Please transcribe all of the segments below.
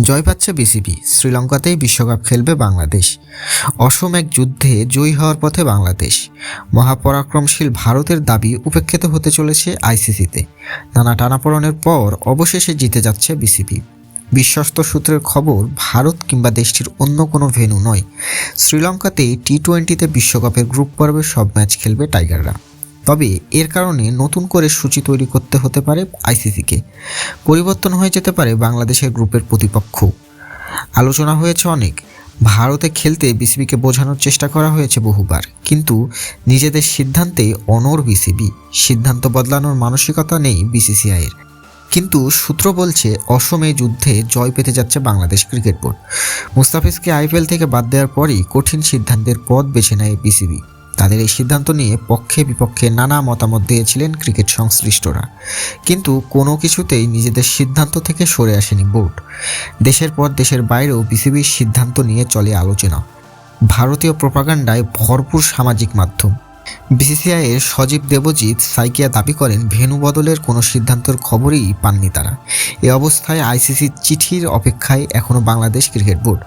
জয় পাচ্ছে বিসিবি শ্রীলঙ্কাতেই বিশ্বকাপ খেলবে বাংলাদেশ। অসম এক যুদ্ধে জয়ী হওয়ার পথে বাংলাদেশ। মহাপরাক্রমশীল ভারতের দাবি উপেক্ষিত হতে চলেছে আইসিসিতে নানা টানাপোড়নের পর অবশেষে জিতে যাচ্ছে বিসিবি বিশ্বস্ত সূত্রের খবর, ভারত কিংবা দেশটির অন্য কোনো ভেন্যু নয়। শ্রীলঙ্কাতেই টি টোয়েন্টিতে বিশ্বকাপের গ্রুপ পর্বে সব ম্যাচ খেলবে টাইগাররা। তবে এর কারণে নতুন করে সূচি তৈরি করতে হতে পারে আইসিসিকে। পরিবর্তন হয়ে যেতে পারে বাংলাদেশের গ্রুপের প্রতিপক্ষ। আলোচনা হয়েছে অনেক। ভারতে খেলতে বিসিবিকে বোঝানোর চেষ্টা করা হয়েছে বহুবার। কিন্তু নিজেদের সিদ্ধান্তে অনর বিসিবি। সিদ্ধান্ত বদলানোর মানসিকতা নেই বিসিসিআইয়ের। কিন্তু সূত্র বলছে, অসমে যুদ্ধে জয় পেতে যাচ্ছে বাংলাদেশ ক্রিকেট বোর্ড। মুস্তাফিজকে আইপিএল থেকে বাদ দেওয়ার পরই কঠিন সিদ্ধান্তের পথ বেছে নেয় বিসিবি। তাদের এই সিদ্ধান্ত নিয়ে পক্ষে বিপক্ষে নানা মতামত দিয়েছিলেন ক্রিকেট সংশ্লিষ্টরা। কিন্তু কোনো কিছুতেই নিজেদের সিদ্ধান্ত থেকে সরে আসেনি বোর্ড। দেশের পর দেশের বাইরেও বিসিবির সিদ্ধান্ত নিয়ে চলে আলোচনা। ভারতীয় প্রপাগান্ডায় ভরপুর সামাজিক মাধ্যম। বিসিসিআইয়ের সজীব দেবজিৎ সাইকিয়া দাবি করেন ভেনু বদলের কোনো সিদ্ধান্তের খবরই পাননি তারা। এ অবস্থায় আইসিসির চিঠির অপেক্ষায় এখনও বাংলাদেশ ক্রিকেট বোর্ড।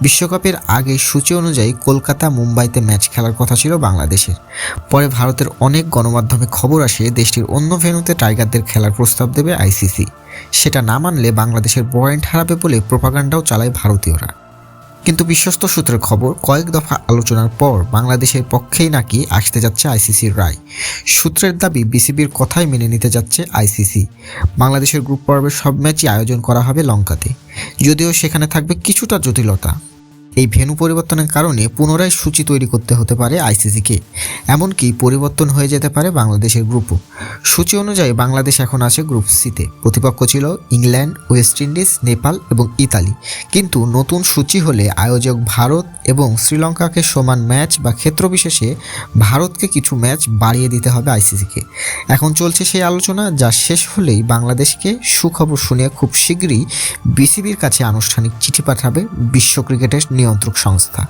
বিশ্বকাপের আগে সূচি অনুযায়ী কলকাতা মুম্বাইতে ম্যাচ খেলার কথা ছিল বাংলাদেশের। পরে ভারতের অনেক গণমাধ্যমে খবর আসে দেশটির অন্য ভেনুতে টাইগারদের খেলার প্রস্তাব দেবে আইসিসি। সেটা না মানলে বাংলাদেশের পয়েন্ট হারাবে বলে প্রপাগান্ডাও চালায় ভারতীয়রা। কিন্তু বিশ্বস্ত সূত্রের খবর, কয়েক দফা আলোচনার পর বাংলাদেশের পক্ষেই নাকি আসতে যাচ্ছে আইসিসির রায়। সূত্রের দাবি, বিসিবির কথাই মেনে নিতে যাচ্ছে আইসিসি। বাংলাদেশের গ্রুপ পর্বের সব ম্যাচই আয়োজন করা হবে লঙ্কাতে। যদিও সেখানে থাকবে কিছুটা জটিলতা। এই ভেনু পরিবর্তনের কারণে পুনরায় সূচি তৈরি করতে হতে পারে আইসিসিকে। এমনকি পরিবর্তন হয়ে যেতে পারে বাংলাদেশের গ্রুপও সূচি অনুযায়ী বাংলাদেশ এখন আছে গ্রুপ সিতে। প্রতিপক্ষ ছিল ইংল্যান্ড, ওয়েস্ট ইন্ডিজ, নেপাল এবং ইতালি। কিন্তু নতুন সূচি হলে আয়োজক ভারত এবং শ্রীলঙ্কাকে সমান ম্যাচ বা ক্ষেত্র বিশেষে ভারতকে কিছু ম্যাচ বাড়িয়ে দিতে হবে আইসিসিকে। এখন চলছে সেই আলোচনা যা শেষ হলেই বাংলাদেশকে সুখবর শুনে খুব শীঘ্রই বিসিবির কাছে আনুষ্ঠানিক চিঠি পাঠাবে বিশ্ব ক্রিকেটের নিয়ন্ত্রক সংস্থা।